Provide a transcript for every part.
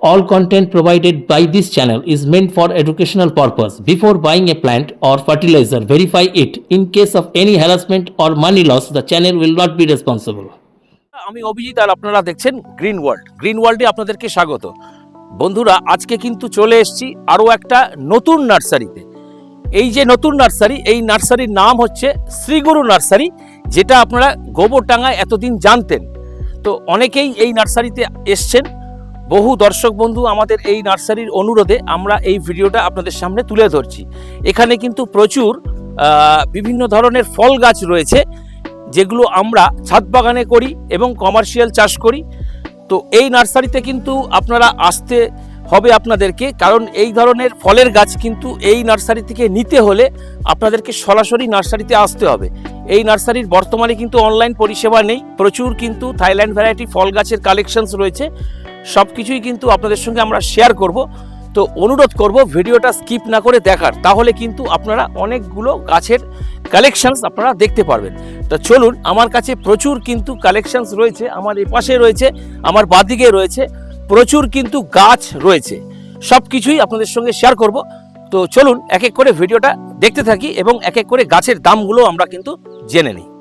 All content provided by this channel is meant for educational purpose. Before buying a plant or fertilizer, verify it. In case of any harassment or money loss, the channel will not be responsible. আমি অভিজিৎ আর আপনারা দেখছেন green world green ওয়ার্ল্ডে আপনাদেরকে স্বাগত বন্ধুরা আজকে কিন্তু চলে এসেছি আরও একটা নতুন নার্সারিতে এই যে নতুন নার্সারি এই নার্সারির নাম হচ্ছে শ্রীগুরু নার্সারি যেটা আপনারা গোবরডাঙ্গায় এতদিন জানতেন তো অনেকেই এই নার্সারিতে এসছেন বহু দর্শক বন্ধু, আমাদের এই নার্সারির অনুরোধে আমরা এই ভিডিওটা আপনাদের সামনে তুলে ধরছি। এখানে কিন্তু প্রচুর বিভিন্ন ধরনের ফল গাছ রয়েছে, যেগুলো আমরা ছাদ বাগানে করি এবং কমার্শিয়াল চাষ করি। তো এই নার্সারিতে কিন্তু আপনারা আসতে হবে আপনাদেরকে, কারণ এই ধরনের ফলের গাছ কিন্তু এই নার্সারি থেকে নিতে হলে আপনাদেরকে সরাসরি নার্সারিতে আসতে হবে। এই নার্সারির বর্তমানে কিন্তু অনলাইন পরিষেবা নেই, প্রচুর কিন্তু থাইল্যান্ড ভ্যারাইটি ফল গাছের কালেকশনস রয়েছে। সব কিছুই কিন্তু আপনাদের সঙ্গে আমরা শেয়ার করব। তো অনুরোধ করব ভিডিওটা স্কিপ না করে দেখার, তাহলে কিন্তু আপনারা অনেকগুলো গাছের কালেকশানস আপনারা দেখতে পারবেন। তো চলুন, আমার কাছে প্রচুর কিন্তু কালেকশানস রয়েছে, আমার এপাশে রয়েছে, আমার বাদিকে রয়েছে, প্রচুর কিন্তু গাছ রয়েছে। সব কিছুই আপনাদের সঙ্গে শেয়ার করব। তো চলুন, এক এক করে ভিডিওটা দেখতে থাকি এবং এক এক করে গাছের দামগুলো আমরা কিন্তু জেনে নিই।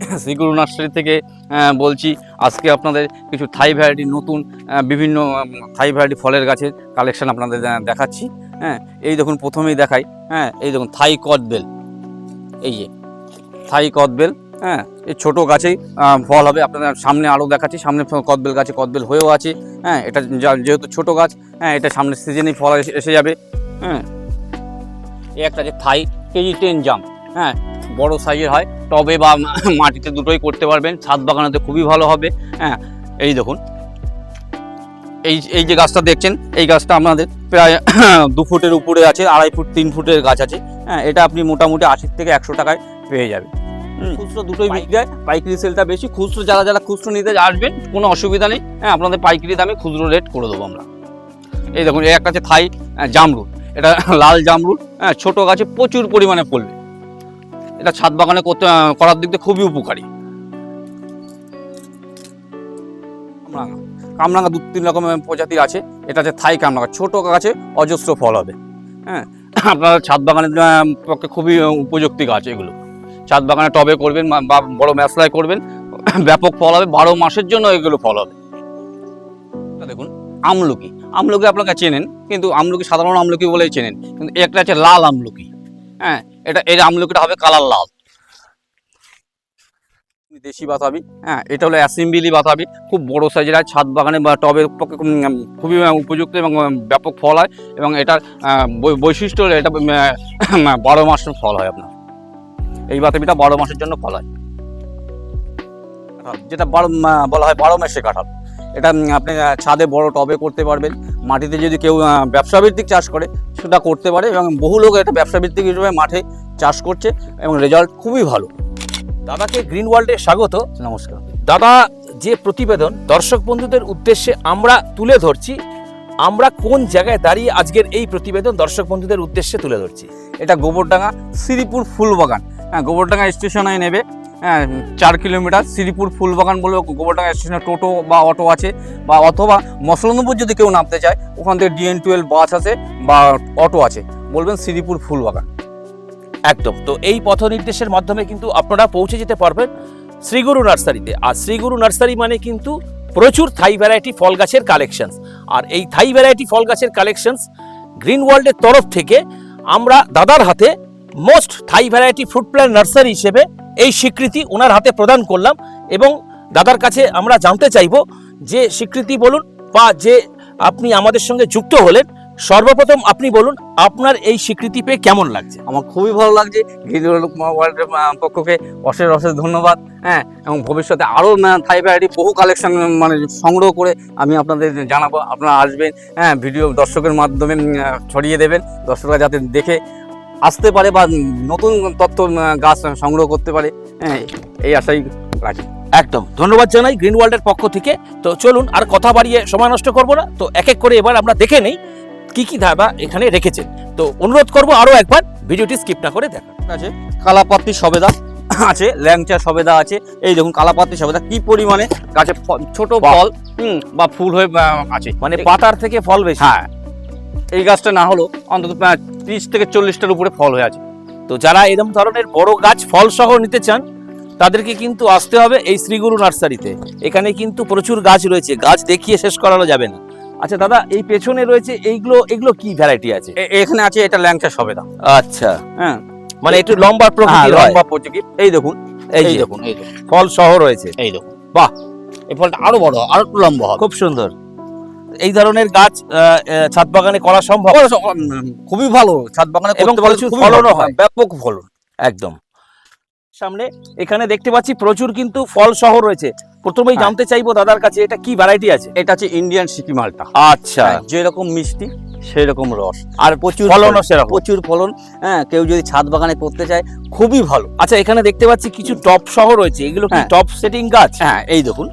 শ্রীগুরু নার্সারি থেকে বলছি, আজকে আপনাদের কিছু থাই ভ্যারাইটি নতুন বিভিন্ন থাই ভ্যারাইটি ফলের গাছের কালেকশান আপনাদের দেখাচ্ছি হ্যাঁ এই দেখুন প্রথমেই দেখাই হ্যাঁ এই দেখুন থাই কদবেল, এই যে, থাই কদবেল হ্যাঁ এই ছোটো গাছেই ফল হবে, আপনাদের সামনে আরও দেখাচ্ছি, সামনে কদবেল গাছে কদবেল হয়েও আছে হ্যাঁ এটা যা- যেহেতু ছোটো গাছ হ্যাঁ এটা সামনের সিজনেই ফল এসে- যাবে হ্যাঁ এই একটা আছে থাই, কেজি টেন জাম হ্যাঁ বড় সাইজের হয় টবে বা মাটিতে দুটোই করতে পারবেন ছাদ বাগানেতে খুবই ভালো হবে হ্যাঁ এই দেখুন। এই এই যে গাছটা দেখছেন এই গাছটা আমাদের প্রায় দু ফুটের উপরে আছে আড়াই ফুট তিন ফুটের গাছ আছে হ্যাঁ এটা আপনি মোটামুটি আশি থেকে একশো টাকায় পেয়ে যাবেন। খুচরো দুটোই বিক্রি যায় পাইকারি সেলটা বেশি খুচরো যারা যারা খুচরো নিতে আসবেন কোনো অসুবিধা নেই হ্যাঁ আপনাদের পাইকারি দামে খুচরো রেট করে দেবো আমরা। এই দেখুন এই একটা আছে থাই আহ, জামরুট এটা লাল জামরুট হ্যাঁ ছোটো গাছে প্রচুর পরিমাণে ফলবে এটা ছাদ বাগানে করতে করার দিক দিয়ে খুবই উপকারী। কামরাঙা কামরাঙা দু, তিন রকমের প্রজাতির আছে। এটা হচ্ছে থাই কামরাঙা ছোট গাছে অজস্র ফল হবে। হ্যাঁ? আপনার ছাদ বাগানের পক্ষে খুবই উপযুক্তি গাছ এগুলো। ছাদ বাগানে টবে করবেন বা- বড় ম্যাসলায় করবেন। ব্যাপক ফল হবে। বারো মাসের জন্য এগুলো ফল হবে। দেখুন, আমলকি। আমলকি আপনাকে চেনেন, কিন্তু আমলকি সাধারণ আমলকি বলেই চেনেন। কিন্তু একটা আছে লাল আমলকি। হ্যাঁ? এটা, এই আমলকিটা হবে কালার লাল। দেশি বাতাবি হ্যাঁ এটা হলো অ্যাসেম্বলি বাতাবি। খুব বড় সাইজের হয়, ছাদ বাগানে বা টবের পক্ষে খুবই উপযুক্ত এবং ব্যাপক ফল হয় এবং এটার বৈশিষ্ট্য হলো এটা বারো মাসের ফল হয় আপনার। এই বাতাবিটা বারো মাসের জন্য ফল হয়। যেটা বারো বলা হয় বারো মাসে কাঁঠাল। এটা আপনি ছাদে বড় টবে করতে পারবেন। মাটিতে যদি কেউ ব্যবসা ভিত্তিক চাষ করে সেটা করতে পারে এবং বহু লোক এটা ব্যবসা ভিত্তিক হিসেবে মাঠে চাষ করছে এবং রেজাল্ট খুবই ভালো। দাদাকে গ্রিন ওয়ার্ল্ডে স্বাগত। নমস্কার। দাদা যে প্রতিবেদন দর্শক বন্ধুদের উদ্দেশ্যে আমরা তুলে ধরছি আমরা কোন জায়গায় দাঁড়িয়ে আজকের এই প্রতিবেদন দর্শক বন্ধুদের উদ্দেশ্যে তুলে ধরছি? এটা গোবরডাঙ্গা শ্রীপুর ফুলবাগান। হ্যাঁ গোবরডাঙ্গা স্টেশনে নেবে। চার কিলোমিটার শ্রীপুর ফুলবাগান বলে গোবরডাঙ্গা স্টেশনে টোটো বা অটো আছে বা অথবা মসলনপুর যদি কেউ নামতে চায়, ওখান থেকে ডিএন টুয়েলভ বাস আছে বা অটো আছে। বলবেন শ্রীপুর ফুলবাগান। একদম। তো এই পথ নির্দেশের মাধ্যমে কিন্তু আপনারা পৌঁছে যেতে পারবেন শ্রীগুরু নার্সারিতে। আর শ্রীগুরু নার্সারি মানে কিন্তু প্রচুর থাই ভ্যারাইটি ফল গাছের কালেকশনস আর এই থাই ভ্যারাইটি ফল গাছের কালেকশনস গ্রিন ওয়ার্ল্ডের তরফ থেকে আমরা দাদার হাতে most Thai variety fruit plant nursery হিসেবে এই স্বীকৃতি ওনার হাতে প্রদান করলাম এবং দাদার কাছে আমরা জানতে চাইব যে স্বীকৃতি বলুন বা যে আপনি আমাদের সঙ্গে যুক্ত হলেন, সর্বপ্রথম আপনি বলুন আপনার এই স্বীকৃতি পেয়ে কেমন লাগছে? আমার খুবই ভালো লাগছে। গিরিল ওয়ার্ল্ডের পক্ষকে অশেষ অশেষ ধন্যবাদ হ্যাঁ এবং ভবিষ্যতে আরও থাই বহু কালেকশন মানে সংগ্রহ করে আমি আপনাদের জানাব। আপনারা আসবেন হ্যাঁ ভিডিও দর্শকের মাধ্যমে ছড়িয়ে দেবেন। দর্শকরা যাতে দেখে আসতে পারে বা নতুন তথ্য গাছ সংগ্রহ করতে পারে। হ্যাঁ এই আশাই রাখি। একদম। ধন্যবাদ জানাই গ্রিন ওয়ার্ল্ডের পক্ষ থেকে। তো চলুন আর কথা বাড়িয়ে সময় নষ্ট করব না। তো এক এক করে এবার আমরা দেখে নেই কি কি ধাবা এখানে রেখেছে। তো অনুরোধ করব আরও একবার ভিডিওটি স্কিপ না করে দেখা আছে কালাপাতি সবেদা আছে ল্যাংচা সবেদা আছে। এই দেখুন কালাপাতি সবেদা কি পরিমাণে? গাছে ছোট। ফল হুম, বা ফুল হয়ে আছে। মানে পাতার থেকে ফল বেশি। হ্যাঁ এই গাছটা না হলো অন্তত ত্রিশ থেকে চল্লিশটার উপরে ফল হয়ে আছে। তো যারা এরকম ধরনের বড় গাছ ফল সহ নিতে চান তাদেরকে কিন্তু আসতে হবে এই শ্রীগুরু নার্সারিতে। এখানে কিন্তু প্রচুর গাছ রয়েছে গাছ দেখিয়ে শেষ করানো যাবে না। আচ্ছা দাদা এই পেছনে রয়েছে এইগুলো এগুলো কি ভ্যারাইটি আছে? এখানে আছে এটা ল্যাংচা সবেদা। আচ্ছা। হ্যাঁ। মানে একটু লম্বা হ্যাঁ, প্রকৃতির লম্বা প্রচুর এই দেখুন এই দেখুন এই দেখুন। ফল সহ রয়েছে। এই দেখুন। বাহ! এই ফলটা আরও বড় আরও একটু লম্বা খুব সুন্দর। এই ধরনের গাছ ছাদ বাগানে করা সম্ভব? খুবই ভালো। ছাদ বাগানে এবং ফলনও হয়। ব্যাপক ফলন। একদম। সামনে এখানে দেখতে পাচ্ছি প্রচুর কিন্তু ফল সহ রয়েছে। প্রথমেই হ্যাঁ। জানতে চাইব দাদার কাছে এটা কি ভ্যারাইটি আছে? এটা হচ্ছে ইন্ডিয়ান সিকি মালটা। আচ্ছা। হ্যাঁ, যেরকম মিষ্টি সেই রকম রস। আর প্রচুর ফলনও ফলন, সেরকম। প্রচুর ফলন হ্যাঁ কেউ যদি ছাদ বাগানে করতে চায় খুবই ভালো। আচ্ছা এখানে দেখতে পাচ্ছি কিছু টপ সহ রয়েছে। এগুলো কি হ্যাঁ। টপ সেটিং গাছ? হ্যাঁ এই দেখুন।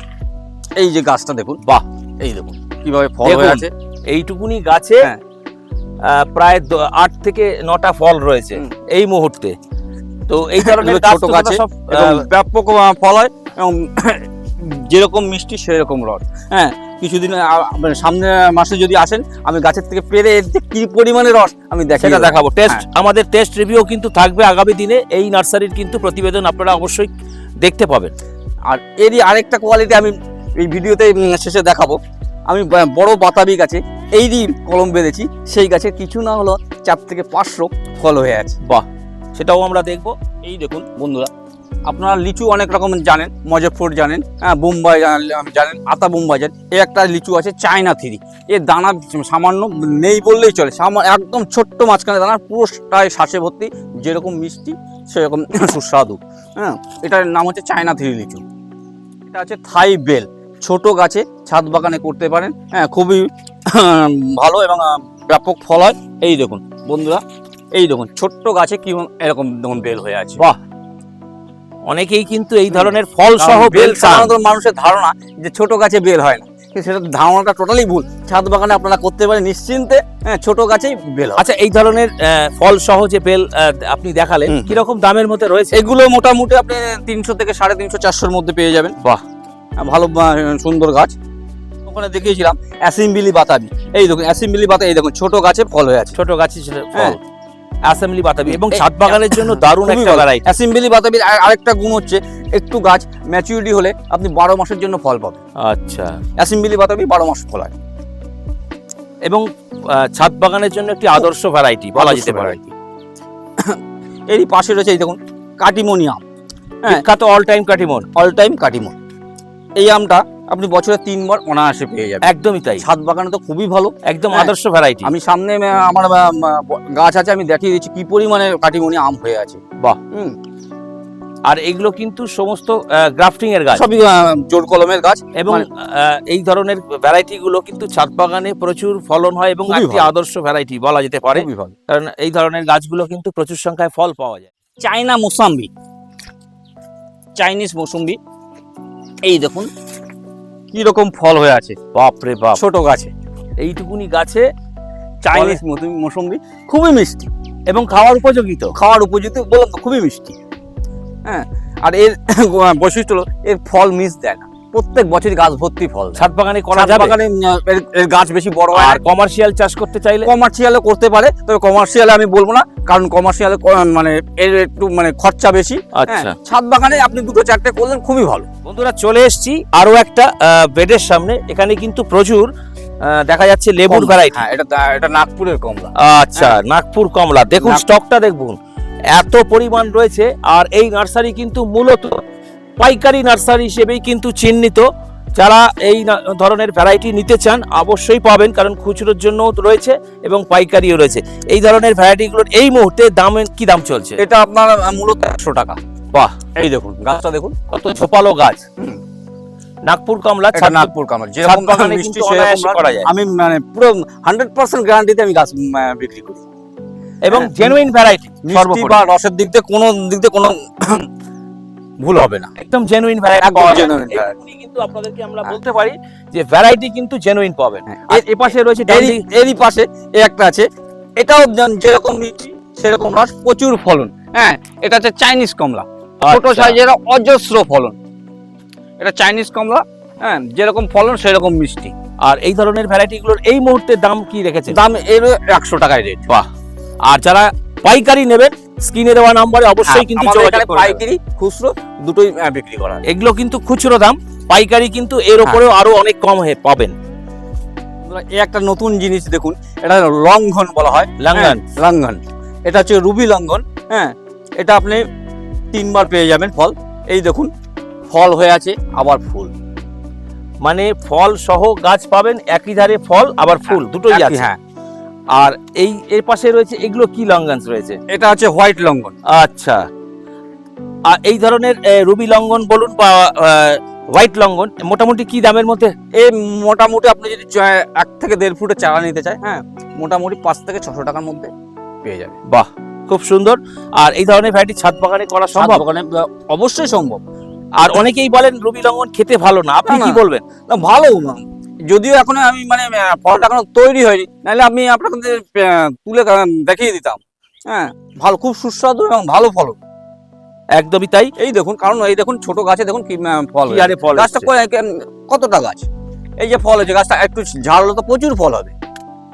এই যে গাছটা দেখুন। বাহ। এই দেখুন। কীভাবে ফল হয়ে আছে? এইটুকুনি গাছে হ্যাঁ। প্রায় আট থেকে নটা ফল রয়েছে এই মুহূর্তে। তো এই ধরনের গাছ ছোট গাছে ব্যাপক ফল হয় এবং যেরকম মিষ্টি সেরকম রস। হ্যাঁ কিছুদিন মানে মাসে যদি আসেন আমি গাছের থেকে পেরে কি পরিমাণে রস আমি দেখে সেটা দেখাবো। টেস্ট হ্যাঁ। আমাদের টেস্ট রিভিউ কিন্তু থাকবে আগামী দিনে। এই নার্সারির কিন্তু প্রতিবেদন আপনারা অবশ্যই দেখতে পাবেন। আর এরই আরেকটা কোয়ালিটি আমি এই ভিডিওতে শেষে দেখাবো। আমি বড় বাতাবি গাছে এইরই কলম বেঁধেছি, সেই গাছে কিছু না হলো চার থেকে পাঁচশো ফল হয়ে আছে। বাহ, সেটাও আমরা দেখব। এই দেখুন, বন্ধুরা, আপনারা লিচু অনেক রকম জানেন মজফর জানেন হ্যাঁ বোম্বাই জানেন, আতা বোম্বাই জানেন এই একটা লিচু আছে চায়না থ্রি। এর দানা সামান্য নেই বললেই চলে, সামা- একদম ছোট্ট মাঝখানে দানা পুরোটাই শ্বাসে ভর্তি, যেরকম মিষ্টি, সেরকম সুস্বাদু হ্যাঁ এটার নাম হচ্ছে চায়না থ্রি লিচু। এটা আছে থাই বেল ছোট গাছে ছাদ বাগানে করতে পারেন। হ্যাঁ খুবই ভালো এবং ব্যাপক ফল হয়। এই দেখুন বন্ধুরা এই দেখুন ছোট্ট গাছে কি এরকম দেখুন বেল হয়ে আছে। বাহ! অনেকেই কিন্তু এই ধরনের ফল সহ বেল সাধারণত মানুষের ধারণা যে ছোট গাছে বেল হয় না। সেটা ধারণাটা টোটালি ভুল। ছাদ বাগানে আপনারা করতে পারেন নিশ্চিন্তে হ্যাঁ ছোট গাছেই বেল আচ্ছা এই ধরনের ফল সহ যে বেল আপনি দেখালেন। কীরকম দামের মধ্যে রয়েছে? এগুলো মোটামুটি আপনি তিনশো থেকে সাড়ে তিনশো চারশোর মধ্যে পেয়ে যাবেন। বাহ! ভালো সুন্দর গাছ। ওখানে দেখিয়েছিলাম অ্যাসেম্বলি বাতাবি। এই দেখুন অ্যাসেম্বলি বাতা এই দেখুন ছোট গাছে ফল হয়ে আছে। ছোট গাছে ছিল ফল। হ্যাঁ। অ্যাসেম্বলি বাতাবি এবং ছাদ বাগানের জন্য দারুণ একটা। ভ্যারাইটি অ্যাসিম্বলি বাতাবির আর- আরেকটা গুণ হচ্ছে একটু গাছ ম্যাচুরিটি হলে আপনি বারো মাসের জন্য ফল পাবেন। আচ্ছা। অ্যাসিম্বলি বাতাবি বারো মাস ফল হয়। এবং ছাদ বাগানের জন্য একটি আদর্শ ভ্যারাইটি বলা যেতে পারে। এরই পাশে রয়েছে এই দেখুন কাটিমনি আম হ্যাঁ। বিখ্যাত অল টাইম কাটিমন। অল টাইম কাটিমন। এই আমটা আপনি বছরে তিনবার অনায়াসে পেয়ে যাবেন। একদমই তাই। ছাদ বাগানে তো খুবই ভালো। একদম হ্যাঁ। আদর্শ ভ্যারাইটি আমি সামনে আমার গাছ আছে আমি দেখিয়ে দিচ্ছি কি পরিমাণে কাটিমনি আম হয়ে আছে। বাহ। হুম। আর এগুলো কিন্তু সমস্ত গ্রাফটিং এর গাছ। সবই জোর কলমের গাছ। এবং মানে- এই ধরনের ভ্যারাইটি গুলো কিন্তু ছাদ বাগানে প্রচুর ফলন হয় এবং একটি আদর্শ ভ্যারাইটি বলা যেতে পারে। কারণ এই ধরনের গাছগুলো কিন্তু প্রচুর সংখ্যায় ফল পাওয়া যায়। চাইনা মোসাম্বি। চাইনিজ মৌসুম্বি। এই দেখুন। কি রকম ফল হয়ে আছে। বাপরে বাপ। ছোট গাছে। এইটুকুনি গাছে চাইনিজ মৌসুমি খুবই মিষ্টি। এবং খাওয়ার উপযোগী তো। খাওয়ার উপযোগী বললাম তো খুবই মিষ্টি। হ্যাঁ আর এর বৈশিষ্ট্য হলো এর ফল মিস দেয় না। প্রত্যেক বছরই গাছ ভর্তি ফল। ছাদ বাগানে করা যাবে? বাগানে এর- গাছ বেশি বড় হয় আর কমার্শিয়াল চাষ করতে চাইলে? কমার্শিয়ালে করতে পারে তবে কমার্শিয়ালে আমি বলব না কারণ কমার্শিয়ালে মানে এর একটু মানে খরচা বেশি। আচ্ছা হ্যাঁ, ছাদ বাগানে আপনি দুটো চারটে করলেন খুবই ভালো। বন্ধুরা চলে এসেছি আরও একটা বেডের সামনে। এখানে কিন্তু প্রচুর দেখা যাচ্ছে লেবুর ভ্যারাইটি হ্যাঁ এটা এটা নাগপুরের কমলা। আচ্ছা নাগপুর কমলা। দেখুন স্টকটা দেখুন। এত পরিমাণ রয়েছে আর এই নার্সারি কিন্তু মূলত পাইকারি নার্সারি হিসেবেই কিন্তু চিহ্নিত। যারা এই ধরনের ভ্যারাইটি নিতে চান অবশ্যই পাবেন কারণ খুচরোর জন্য রয়েছে এবং পাইকারিও রয়েছে। এই ধরনের ভ্যারাইটিগুলোর এই মুহূর্তে দামে কি দাম চলছে? এটা আপনার মূলত একশো টাকা। বাহ এই দেখুন গাছটা দেখুন কত ছোপালো গাছ। নাগপুর কমলা নাগপুর কামাল যেরকম মিষ্টি। করা যায়। আমি মানে পুরো হান্ড্রেড পার্সেন্ট গ্যারান্টিতে আমি গাছ বিক্রি করি। এবং। জেনুইন ভ্যারাইটি মিষ্টি বা রসের দিক দিয়ে কোনো দিক দিয়ে কোনো ভুল হবে না। একদম জেনুইন ভ্যারাইটি কিন্তু আপনাদেরকে আমরা বলতে পারি যে ভ্যারাইটি কিন্তু জেনুইন পাবেন। হ্যাঁ, আর এপাশে রয়েছে ডান এরই পাশে এই একটা আছে। এটাও যেরকম মিষ্টি সেরকম রস প্রচুর ফলন। হ্যাঁ এটা হচ্ছে চাইনিজ কমলা। ছোট আচ্ছা। সাইজের অজস্র ফলন। এটা চাইনিজ কমলা হ্যাঁ যেরকম ফলন সেরকম মিষ্টি। আর এই ধরনের ভ্যারাইটিগুলোর এই মুহূর্তে দাম কি রেখেছে দাম এর একশো টাকায় রেট বাহ। আর যারা পাইকারি নেবেন স্ক্রিনে দেওয়া নম্বরে অবশ্যই কিন্তু যোগাযোগ করে নেবেন। পাইকারি খুচরো দুটোই বিক্রি করা হয়। এগুলো কিন্তু খুচরো দাম পাইকারি কিন্তু এর উপরেও আরও অনেক কম হয়ে পাবেন। এই একটা নতুন জিনিস দেখুন এটা লঙ্ঘন বলা হয়। হ্যাঁ, লঙ্ঘন। এটা হচ্ছে রুবি লঙ্ঘন হ্যাঁ। এটা আপনি তিনবার পেয়ে যাবেন ফল। এই দেখুন ফল হয়ে আছে আবার ফুল। মানে ফল সহ গাছ পাবেন একই ধারে ফল আবার ফুল দুটোই আছে। হ্যাঁ। আর এই এর পাশে রয়েছে এগুলো কি লঙ্গান্স রয়েছে? এটা হচ্ছে হোয়াইট লঙ্গন আচ্ছা। আর এই ধরনের রুবি লঙ্ঘন বলুন বা হোয়াইট লঙ্ঘন মোটামুটি কি দামের মধ্যে? এই মোটামুটি আপনি যদি এক থেকে দেড় ফুটের চারা নিতে চায় হ্যাঁ মোটামুটি পাঁচ থেকে ছশো টাকার মধ্যে পেয়ে যাবে। বাহ খুব সুন্দর। আর এই ধরনের ভ্যারাইটি ছাদ বাগানে করা সম্ভব? অবশ্যই সম্ভব। আর অনেকেই বলেন রুবি লঙ্ঘন খেতে ভালো না। আপনি কি বলবেন? না ভালো যদিও এখনও আমি মানে ফলটা এখনও তৈরি হয়নি নাহলে আমি আপনাদের তুলে দেখিয়ে দিতাম। হ্যাঁ ভালো খুব সুস্বাদু এবং ভালো ফল একদমই তাই। এই দেখুন কারণ এই দেখুন ছোট গাছে দেখুন কি ফল। হারে ফল গাছটা। কতটা গাছ? এই যে ফল হয়েছে গাছটা একটু ঝাড় তো প্রচুর ফল হবে।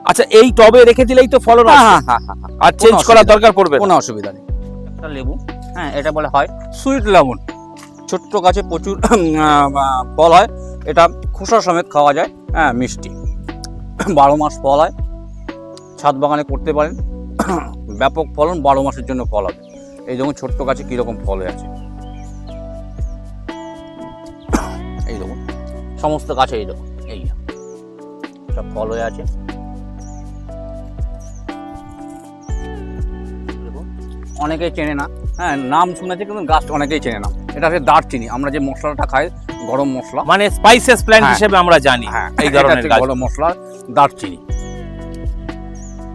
আচ্ছা এই টবে রেখে দিলেই তো ফলন হ্যাঁ হ্যাঁ হ্যাঁ হ্যাঁ, হ্যাঁ। আর চেঞ্জ করার দরকার পড়বে কোনো অসুবিধা নেই। একটা লেবু হ্যাঁ এটা বলে হয় সুইট লেমন। ছোট্ট গাছে প্রচুর ফল হয়। এটা খোসা সমেত খাওয়া যায়। হ্যাঁ মিষ্টি। বারো মাস ফল হয়। ছাদ বাগানে করতে পারেন। ব্যাপক ফলন বারো মাসের জন্য ফল হবে। এই দেখুন, ছোট্ট গাছে কীরকম ফল হয়ে আছে। এই দেখুন, সমস্ত গাছে এই দেখুন, এই সব ফল হয়ে আছে। অনেকেই চেনে না। হ্যাঁ নাম শুনেছে, কিন্তু গাছটা অনেকেই চেনে না। এটা হচ্ছে দারচিনি। আমরা যে মশলাটা খাই গরম মশলা। মানে স্পাইসেস প্ল্যান্ট হ্যাঁ। হিসেবে আমরা জানি হ্যাঁ এই ধরনের গাছ। গরম মশলা দারচিনি।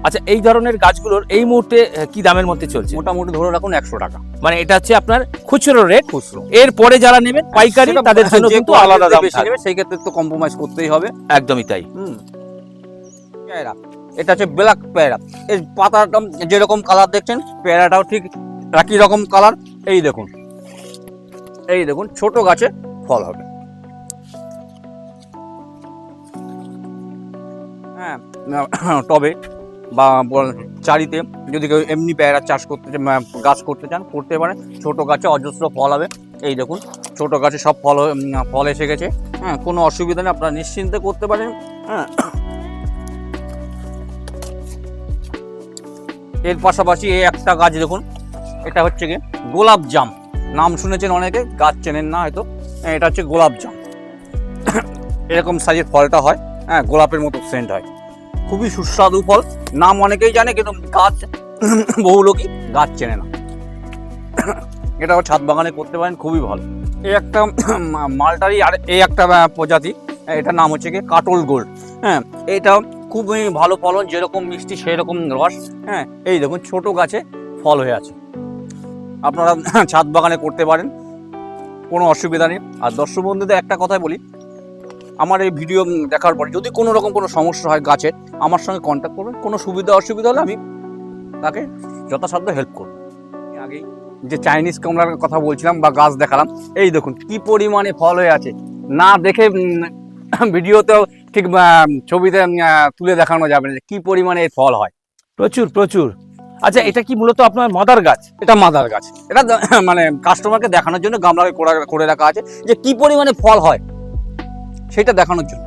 আচ্ছা এই ধরনের গাছগুলোর এই মুহূর্তে কি দামের মধ্যে চলছে? মোটামুটি ধরে রাখুন একশো টাকা। মানে এটা হচ্ছে আপনার খুচরো রেট খুচরো। এর পরে যারা নেবেন পাইকারি সেটা তাদের জন্য কিন্তু আলাদা দাম থাকবে। নেবে সেই ক্ষেত্রে তো কম্প্রোমাইজ করতেই হবে। একদমই তাই। হুম। পেয়ারা। এটা হচ্ছে ব্ল্যাক পেয়ারা। এর পাতাটা যেরকম কালার দেখছেন পেয়ারাটাও ঠিক একই রকম কালার এই দেখুন। এই দেখুন ছোট গাছে ফল হবে। হ্যাঁ টবে বা চারিতে যদি কেউ এমনি পেয়ারা চাষ করতে গাছ করতে চান করতে পারেন ছোট গাছে অজস্র ফল হবে। এই দেখুন ছোট গাছে সব ফল ফল এসে গেছে। হ্যাঁ কোনো অসুবিধা নেই আপনারা নিশ্চিন্তে করতে পারেন। হ্যাঁ। এর পাশাপাশি এই একটা গাছ দেখুন এটা হচ্ছে গোলাপ জাম। নাম শুনেছেন অনেকে গাছ চেনেন না হয়তো। হ্যাঁ, এটা হচ্ছে গোলাপ জাম এরকম সাইজের ফলটা হয়। হ্যাঁ গোলাপের মতো সেন্ট হয়। খুবই সুস্বাদু ফল। নাম অনেকেই জানে, কিন্তু গাছ, বহু লোকই গাছ চেনে না। এটাও ছাদ বাগানে করতে পারেন, খুবই ভালো। এই একটা মালটারই আর এই একটা প্রজাতি এটার নাম হচ্ছে কি কাটল গোল্ড। হ্যাঁ এটা খুবই ভালো ফলন, যেরকম মিষ্টি সেই রকম রস। হ্যাঁ এই দেখুন, ছোট গাছে ফল হয়ে আছে। আপনারা ছাদ বাগানে করতে পারেন। কোনো অসুবিধা নেই। আর দর্শক বন্ধুদের একটা কথাই বলি, আমার এই ভিডিও দেখার পরে যদি কোনো রকম কোনো সমস্যা হয় গাছের আমার সঙ্গে কন্ট্যাক্ট করবেন। কোনো সুবিধা অসুবিধা হলে আমি তাকে যথাসাধ্য হেল্প করব। আগেই যে চাইনিজ কমলার কথা বলছিলাম বা গাছ দেখালাম, এই দেখুন কি পরিমাণে ফল হয়ে আছে। না দেখে ভিডিওতেও ঠিক ছবিতে তুলে দেখানো যাবে না কি পরিমাণে ফল হয়। প্রচুর প্রচুর। আচ্ছা এটা কি মূলত আপনার মাদার গাছ? এটা মাদার গাছ। এটা মানে কাস্টমারকে দেখানোর জন্য গামলাকে করে- রাখা আছে যে কি পরিমাণে ফল হয় সেটা দেখানোর জন্য।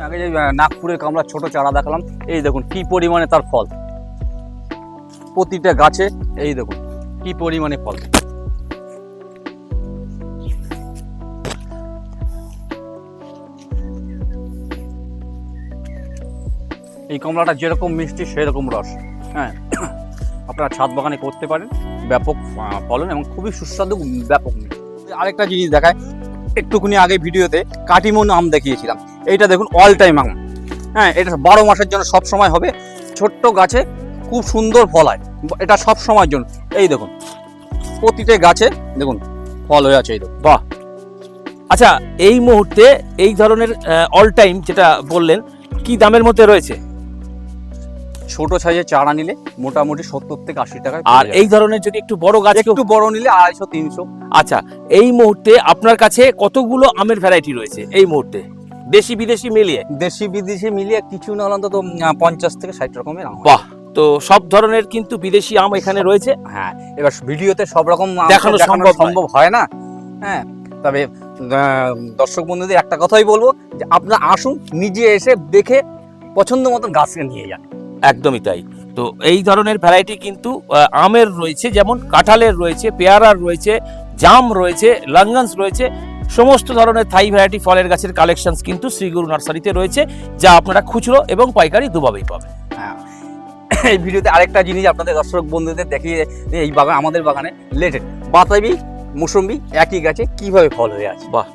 আগে যে নাগপুরের কামলা ছোট চারা দেখালাম, এই দেখুন কি পরিমাণে তার ফল। প্রতিটা গাছে, এই দেখুন কি পরিমাণে ফল। এই কমলাটা যেরকম মিষ্টি, সেরকম রস। হ্যাঁ আপনারা ছাদ বাগানে করতে পারেন। ব্যাপক ফলন এবং খুবই সুস্বাদু, ব্যাপক মিষ্টি। আরেকটা জিনিস দেখায় একটুখানি আগে ভিডিওতে কাটিমন আম দেখিয়েছিলাম। এইটা দেখুন অল টাইম আম। হ্যাঁ এটা বারো মাসের জন্য সব সময় হবে। ছোট্ট গাছে খুব সুন্দর ফল হয়। এটা সব সময়ের জন্য। এই দেখুন, প্রতিটা গাছে দেখুন, ফল হয়ে আছে এই দেখুন। বাহ! আচ্ছা এই মুহূর্তে এই ধরনের অল টাইম যেটা বললেন, কি দামের মধ্যে রয়েছে? ছোট সাইজের চারা নিলে মোটামুটি সত্তর থেকে আশি টাকা আর এই ধরনের যদি একটু বড় গাছ একটু বড় নিলে আড়াইশো তিনশো। আচ্ছা এই মুহূর্তে আপনার কাছে কতগুলো আমের ভ্যারাইটি রয়েছে এই মুহূর্তে? দেশি বিদেশি মিলিয়ে? দেশি বিদেশি মিলিয়ে কিছু না অন্তত পঞ্চাশ থেকে ষাট রকমের আম বাহ তো সব ধরনের কিন্তু বিদেশি আম এখানে রয়েছে। হ্যাঁ এবার ভিডিওতে সব রকম দেখানো সম্ভব সম্ভব হয় না। হ্যাঁ তবে দর্শক বন্ধুদের একটা কথাই বলব যে আপনারা আসুন নিজে এসে দেখে পছন্দ মতন গাছকে নিয়ে যান। একদমই তাই। তো এই ধরনের ভ্যারাইটি কিন্তু আমের রয়েছে যেমন কাঁঠালের রয়েছে পেয়ারার রয়েছে জাম রয়েছে লাঙ্গান্স রয়েছে সমস্ত ধরনের থাই ভ্যারাইটি ফলের গাছের কালেকশনস কিন্তু শ্রীগুরু নার্সারিতে রয়েছে যা আপনারা খুচরো এবং পাইকারি দুভাবেই পাবেন। হ্যাঁ। এই ভিডিওতে আরেকটা জিনিস আপনাদের দর্শক বন্ধুদের দেখিয়ে এই বাগান আমাদের বাগানে লেটেড বাতাবি মুসম্বি একই গাছে কীভাবে ফল হয়ে আছে? বাহ।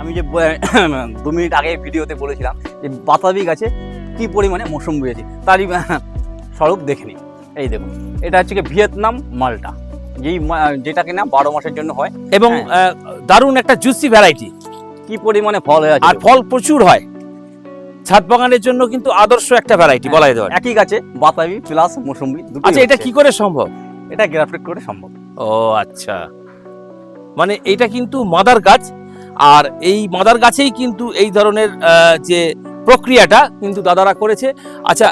আমি যে দু মিনিট আগে ভিডিওতে বলেছিলাম যে বাতাবি গাছে কি পরিমাণে মৌসুম্বি আছে তারই স্বরূপ দেখে নিন এই দেখুন এটা হচ্ছে কি ভিয়েতনাম মালটা। যেই যেটা কিনা বারো মাসের জন্য হয়। এবং হ্যাঁ। দারুণ একটা জুসি ভ্যারাইটি কি পরিমাণে ফল হয়ে আর ফল প্রচুর হয়। ছাদ বাগানের জন্য কিন্তু আদর্শ একটা ভ্যারাইটি বলা যেতে পারে একই গাছে বাতাবি প্লাস মৌসুম্বি দুটো আচ্ছা এটা কি করে সম্ভব? এটা গ্রাফটেড করে সম্ভব। ও আচ্ছা। মানে এটা কিন্তু মাদার গাছ আর এই মাদার গাছেই কিন্তু এই ধরনের যে প্রক্রিয়াটা কিন্তু দাদারা করেছে। আচ্ছা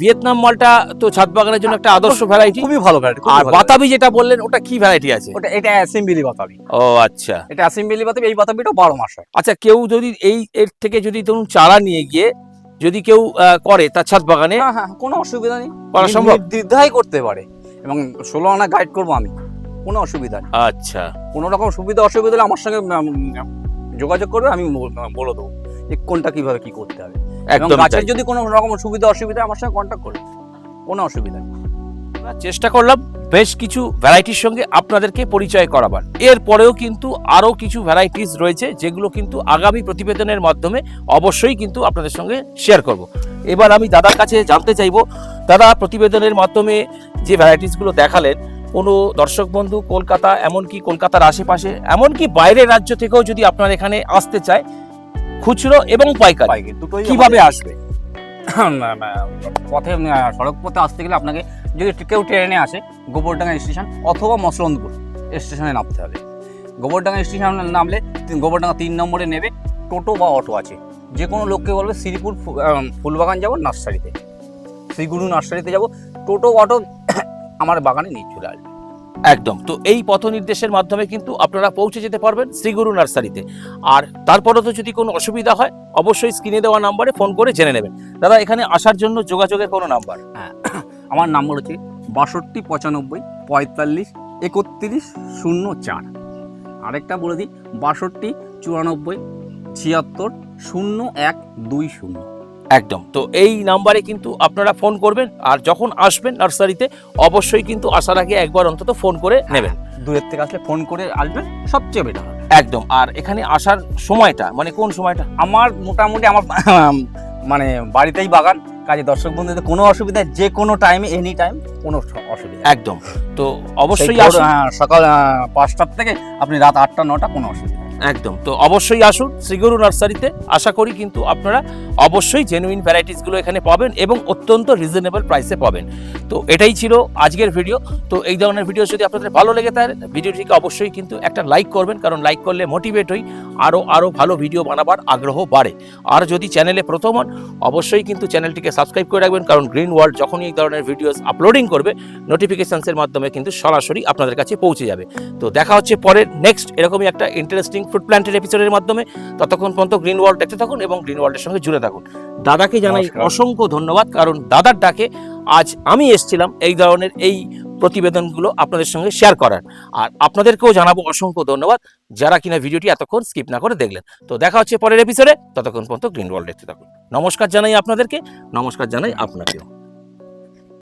ভিয়েতনাম মালটা তো ছাদ বাগানের জন্য একটা আদর্শ ভ্যারাইটি খুবই ভালো ভ্যারাইটি আর বাতাবি যেটা বললেন ওটা কি ভ্যারাইটি আছে? ওটা এটা অ্যাসেম্বলি বাতাবি। ও আচ্ছা। এটা অ্যাসেম্বলি বাতাবি এই বাতাবিটা বারো মাস হয়। আচ্ছা কেউ যদি এই এর থেকে যদি ধরুন চারা নিয়ে গিয়ে যদি কেউ করে তার ছাদ বাগানে হ্যাঁ হ্যাঁ কোনো অসুবিধা নেই। করা সম্ভব? দ্বিধাই করতে পারে। এবং ষোলো আনা গাইড করব আমি। কোনো অসুবিধা নেই। আচ্ছা। কোনো রকম সুবিধা অসুবিধা হলে আমার সঙ্গে যোগাযোগ করবে আমি বলে দেবো যে কোনটা কীভাবে কি করতে হবে। একদম গাছের যদি কোনো রকম সুবিধা অসুবিধা আমার সঙ্গে কন্ট্যাক্ট করবে কোনো অসুবিধা নেই। চেষ্টা করলাম বেশ কিছু ভ্যারাইটির সঙ্গে আপনাদেরকে পরিচয় করাবার। এরপরেও কিন্তু আরও কিছু ভ্যারাইটিস রয়েছে যেগুলো কিন্তু আগামী প্রতিবেদনের মাধ্যমে অবশ্যই কিন্তু আপনাদের সঙ্গে শেয়ার করব। এবার আমি দাদার কাছে জানতে চাইব দাদা প্রতিবেদনের মাধ্যমে যে ভ্যারাইটিসগুলো দেখালেন কোনো দর্শক বন্ধু কলকাতা এমনকি কলকাতার আশেপাশে এমনকি বাইরের রাজ্য থেকেও যদি আপনার এখানে আসতে চায় খুচরো এবং পাইকারি। পাইকে দুটোই কীভাবে আসবে? পথে সড়ক পথে আসতে গেলে আপনাকে যদি কেউ ট্রেনে আসে গোবরডাঙ্গা স্টেশন অথবা মসলন্দপুর স্টেশনে নামতে হবে। গোবরডাঙ্গা স্টেশনে নামলে গোবরডাঙ্গা তিন নম্বরে নেবে টোটো বা অটো আছে। যে কোনো লোককে বলবে শ্রীপুর ফুলবাগান যাব নার্সারিতে। শ্রীগুরু নার্সারিতে যাব। টোটো অটো আমার বাগানে নিয়ে চলে আসবে। একদম। তো এই পথ নির্দেশের মাধ্যমে কিন্তু আপনারা পৌঁছে যেতে পারবেন শ্রীগুরু নার্সারিতে। আর তারপরে তো যদি কোনো অসুবিধা হয়, অবশ্যই স্ক্রিনে দেওয়া নাম্বারে ফোন করে জেনে নেবেন। দাদা, এখানে আসার জন্য যোগাযোগের কোনো নাম্বার? হ্যাঁ আমার নাম্বার হচ্ছে বাষট্টি পঁচানব্বই পঁয়তাল্লিশ একত্রিশ শূন্য চার। আরেকটা বলে দিই, বাষট্টি চুরানব্বই ছিয়াত্তর শূন্য এক দুই শূন্য। একদম। তো এই নাম্বারে কিন্তু আপনারা ফোন করবেন আর যখন আসবেন নার্সারিতে অবশ্যই কিন্তু আসার আগে একবার অন্তত ফোন করে নেবেন। দূরের থেকে আসলে ফোন করে আসবেন সবচেয়ে বেটার একদম। আর এখানে আসার সময়টা মানে কোন সময়টা? আমার মোটামুটি আমার মানে বাড়িতেই বাগান কাজে দর্শক বন্ধুদের কোনো অসুবিধা যে কোনো টাইমে এনি টাইম কোনো অসুবিধা একদম। তো অবশ্যই সকাল পাঁচটার থেকে আপনি রাত আটটা নটা কোনো অসুবিধা। একদম। তো অবশ্যই আসুন শ্রীগুরু নার্সারিতে। আশা করি কিন্তু আপনারা অবশ্যই জেনুইন ভ্যারাইটিসগুলো এখানে পাবেন এবং অত্যন্ত রিজনেবল প্রাইসে পাবেন। তো এটাই ছিল আজকের ভিডিও তো এই ধরনের ভিডিও যদি আপনাদের ভালো লেগে থাকে ভিডিওটিকে অবশ্যই কিন্তু একটা লাইক করবেন, কারণ লাইক করলে মোটিভেট হই আরও আরও ভালো ভিডিও বানাবার আগ্রহ বাড়ে। আর যদি চ্যানেলে প্রথম হন, অবশ্যই কিন্তু চ্যানেলটিকে সাবস্ক্রাইব করে রাখবেন, কারণ গ্রিন ওয়ার্ল্ড যখনই এই ধরনের ভিডিওস আপলোডিং করবে নোটিফিকেশানসের মাধ্যমে কিন্তু সরাসরি আপনাদের কাছে পৌঁছে যাবে। তো দেখা হচ্ছে পরের নেক্সট এরকমই একটা ইন্টারেস্টিং ফ্রুট প্ল্যান্টের এপিসোডের মাধ্যমে ততক্ষণ পর্যন্ত গ্রিন ওয়ার্ল্ড দেখতে থাকুন এবং গ্রিন ওয়ার্ল্ডের সঙ্গে জুড়ে থাকুন। দাদাকে জানাই অসংখ্য ধন্যবাদ কারণ দাদার ডাকে আজ আমি এসেছিলাম এই ধরনের এই প্রতিবেদনগুলো আপনাদের সঙ্গে শেয়ার করার। আর আপনাদেরকেও জানাব অসংখ্য ধন্যবাদ যারা কিনা ভিডিওটি এতক্ষণ স্কিপ না করে দেখলেন। তো দেখা হচ্ছে পরের এপিসোডে ততক্ষণ পর্যন্ত গ্রিন ওয়ার্ল্ড দেখতে থাকুন। নমস্কার জানাই আপনাদেরকে নমস্কার জানাই আপনাকেও।